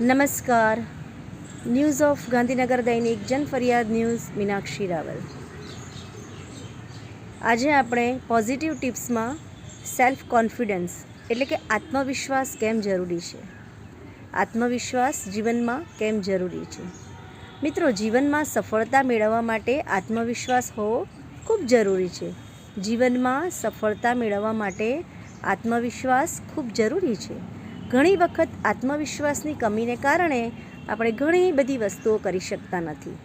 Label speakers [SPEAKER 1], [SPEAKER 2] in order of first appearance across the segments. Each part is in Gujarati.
[SPEAKER 1] નમસ્કાર. ન્યૂઝ ઓફ ગાંધીનગર દૈનિક જનફરિયાદ ન્યૂઝ મીનાક્ષી રાવલ. આજે આપણે પોઝિટિવ ટિપ્સમાં સેલ્ફ કોન્ફિડન્સ એટલે કે આત્મવિશ્વાસ કેમ જરૂરી છે? આત્મવિશ્વાસ જીવનમાં કેમ જરૂરી છે? મિત્રો, જીવનમાં સફળતા મેળવવા માટે આત્મવિશ્વાસ હોવો ખૂબ જરૂરી છે. જીવનમાં સફળતા મેળવવા માટે આત્મવિશ્વાસ ખૂબ જરૂરી છે. ઘણી વખત આત્મવિશ્વાસની કમીને કારણે આપણે ઘણી બધી વસ્તુઓ કરી શકતા નથી.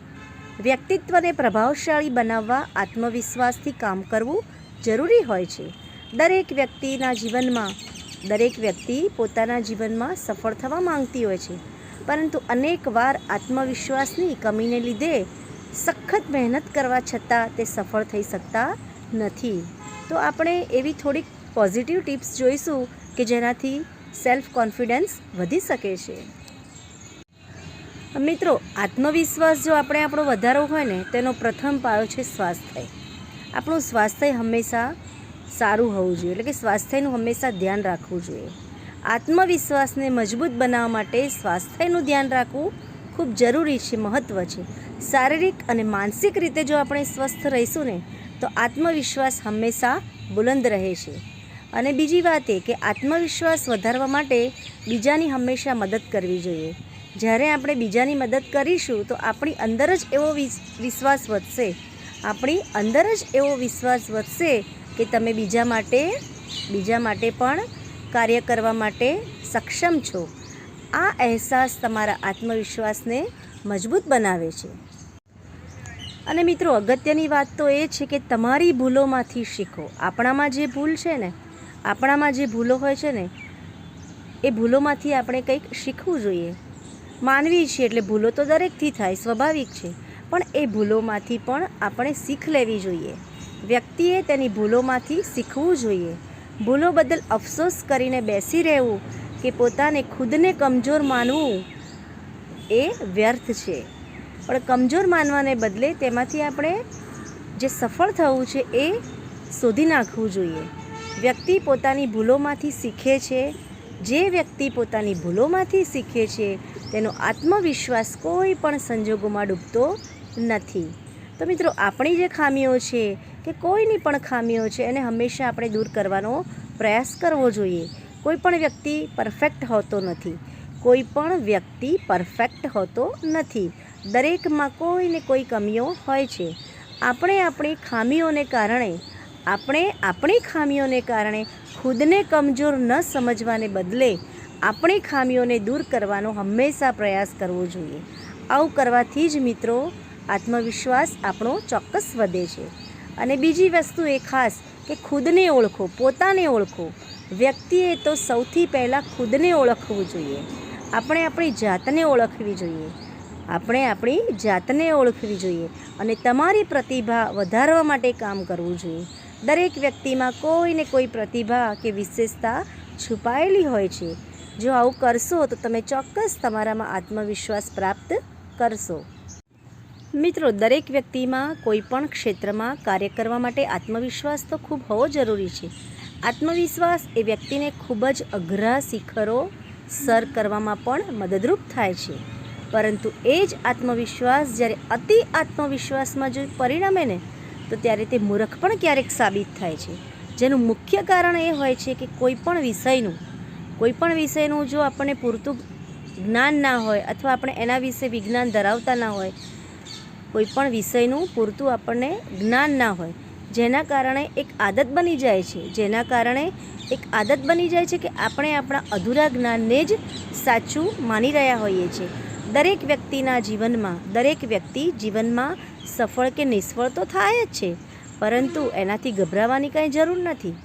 [SPEAKER 1] વ્યક્તિત્વને પ્રભાવશાળી બનાવવા, આત્મવિશ્વાસથી કામ કરવું જરૂરી હોય છે. દરેક વ્યક્તિના જીવનમાં, દરેક વ્યક્તિ પોતાના જીવનમાં સફળ થવા માંગતી હોય છે. પરંતુ અનેક વાર આત્મવિશ્વાસની કમીને લીધે સખત મહેનત કરવા છતાં તે સફળ થઈ શકતા નથી. તો આપણે એવી થોડીક પોઝિટિવ ટિપ્સ જોઈશું કે જેનાથી સેલ્ફ કોન્ફિડન્સ વધી શકે છે. મિત્રો, આત્મવિશ્વાસ જો આપણે આપણો વધારો હોય ને, તેનો પ્રથમ પાયો છે સ્વાસ્થ્ય. આપણું સ્વાસ્થ્ય હંમેશા સારું હોવું જોઈએ, એટલે કે સ્વાસ્થ્યનું હંમેશા ધ્યાન રાખવું જોઈએ. આત્મવિશ્વાસને મજબૂત બનાવવા માટે સ્વાસ્થ્યનું ધ્યાન રાખવું ખૂબ જરૂરી છે મહત્ત્વ છે. શારીરિક અને માનસિક રીતે જો આપણે સ્વસ્થ રહીશું ને, તો આત્મવિશ્વાસ હંમેશા બુલંદ રહે છે. અને બીજી વાત એ કે આત્મવિશ્વાસ વધારવા માટે બીજાની હંમેશા મદદ કરવી જોઈએ. જ્યારે આપણે બીજાની મદદ કરીશું, તો આપણી અંદર જ એવો વિસ- વિશ્વાસ વધશે. આપણી અંદર જ એવો વિશ્વાસ વધશે કે તમે બીજા માટે બીજા માટે પણ કાર્ય કરવા માટે સક્ષમ છો. આ અહેસાસ તમારા આત્મવિશ્વાસને મજબૂત બનાવે છે. અને મિત્રો, અગત્યની વાત તો એ છે કે તમારી ભૂલોમાંથી શીખો. આપણામાં જે ભૂલ છે ને આપણામાં જે ભૂલો હોય છે ને, એ ભૂલોમાંથી આપણે કંઈક શીખવું જોઈએ. માનવી છે એટલે ભૂલો તો દરેકથી થાય, સ્વાભાવિક છે. પણ એ ભૂલોમાંથી પણ આપણે શીખ લેવી જોઈએ. વ્યક્તિએ તેની ભૂલોમાંથી શીખવું જોઈએ. ભૂલો બદલ અફસોસ કરીને બેસી રહેવું કે પોતાને ખુદને કમજોર માનવું એ વ્યર્થ છે. પણ કમજોર માનવાને બદલે તેમાંથી આપણે જે સફળ થવું છે એ શોધી નાખવું જોઈએ. વ્યક્તિ પોતાની ભૂલોમાંથી શીખે છે, જે વ્યક્તિ પોતાની ભૂલોમાંથી શીખે છે, તેનો આત્મવિશ્વાસ કોઈ પણ સંજોગોમાં ડૂબતો નથી. તો મિત્રો, આપણી જે ખામીઓ છે કે કોઈની પણ ખામીઓ છે, એને હંમેશા આપણે દૂર કરવાનો પ્રયાસ કરવો જોઈએ. કોઈ પણ વ્યક્તિ પરફેક્ટ હોતો નથી. કોઈ પણ વ્યક્તિ પરફેક્ટ હોતો નથી. દરેકમાં કોઈ ને કોઈ કમીઓ હોય છે. આપણે આપણી ખામીઓને કારણે આપણે આપણી ખામીઓને કારણે ખુદને કમજોર ન સમજવાને બદલે આપણી ખામીઓને દૂર કરવાનો હંમેશા પ્રયાસ કરવો જોઈએ. આવું કરવાથી જ મિત્રો આત્મવિશ્વાસ આપણો ચોક્કસ વધે છે. અને બીજી વસ્તુ એ ખાસ કે ખુદને ઓળખો, પોતાને ઓળખો. વ્યક્તિએ તો સૌથી પહેલાં ખુદને ઓળખવું જોઈએ. આપણે આપણી જાતને ઓળખવી જોઈએ. આપણે આપણી જાતને ઓળખવી જોઈએ અને તમારી પ્રતિભા વધારવા માટે કામ કરવું જોઈએ. દરેક વ્યક્તિમાં કોઈ ને કોઈ પ્રતિભા કે વિશેષતા છુપાયેલી હોય છે. જો આવું કરશો તો તમે ચોક્કસ તમારામાં આત્મવિશ્વાસ પ્રાપ્ત કરશો. મિત્રો, દરેક વ્યક્તિમાં કોઈ પણ ક્ષેત્રમાં કાર્ય કરવા માટે આત્મવિશ્વાસ તો ખૂબ હોવો જરૂરી છે. આત્મવિશ્વાસ એ વ્યક્તિને ખૂબ જ અઘરા શિખરો સર કરવામાં પણ મદદરૂપ થાય છે. પરંતુ એ જ આત્મવિશ્વાસ જ્યારે અતિ આત્મવિશ્વાસમાં જો પરિણમે ને તો ત્યારે તે મૂર્ખ પણ ક્યારેક સાબિત થાય છે. જેનું મુખ્ય કારણ એ હોય છે કે કોઈ પણ વિષયનું, કોઈ પણ વિષયનું જો આપણને પૂરતું જ્ઞાન ના હોય અથવા આપણે એના વિશે વિજ્ઞાન ધરાવતા ના હોય, કોઈ પણ વિષયનું પૂરતું આપણને જ્ઞાન ના હોય, જેના કારણે એક આદત બની જાય છે. જેના કારણે એક આદત બની જાય છે કે આપણે આપણા અધૂરા જ્ઞાનને જ સાચું માની રહ્યા હોઈએ છીએ. દરેક વ્યક્તિના જીવનમાં, દરેક વ્યક્તિ જીવનમાં સફળ કે નિષ્ફળ તો થાય જ છે, પરંતુ એનાથી ગભરાવાની કાંઈ જરૂર નથી.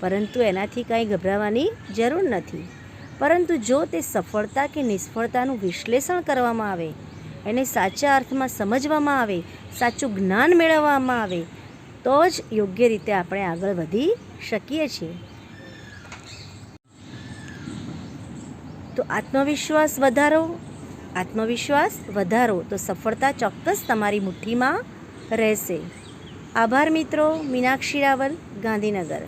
[SPEAKER 1] પરંતુ એનાથી કાંઈ ગભરાવાની જરૂર નથી. પરંતુ જો તે સફળતા કે નિષ્ફળતાનું વિશ્લેષણ કરવામાં આવે, એને સાચા અર્થમાં સમજવામાં આવે, સાચું જ્ઞાન મેળવવામાં આવે, તો જ યોગ્ય રીતે આપણે આગળ વધી શકીએ છીએ. તો આત્મવિશ્વાસ વધારો આત્મવિશ્વાસ વધારો તો સફળતા ચોક્કસ તમારી મુઠ્ઠીમાં રહેશે. આભાર મિત્રો મીનાક્ષી રાવલ ગાંધીનગર.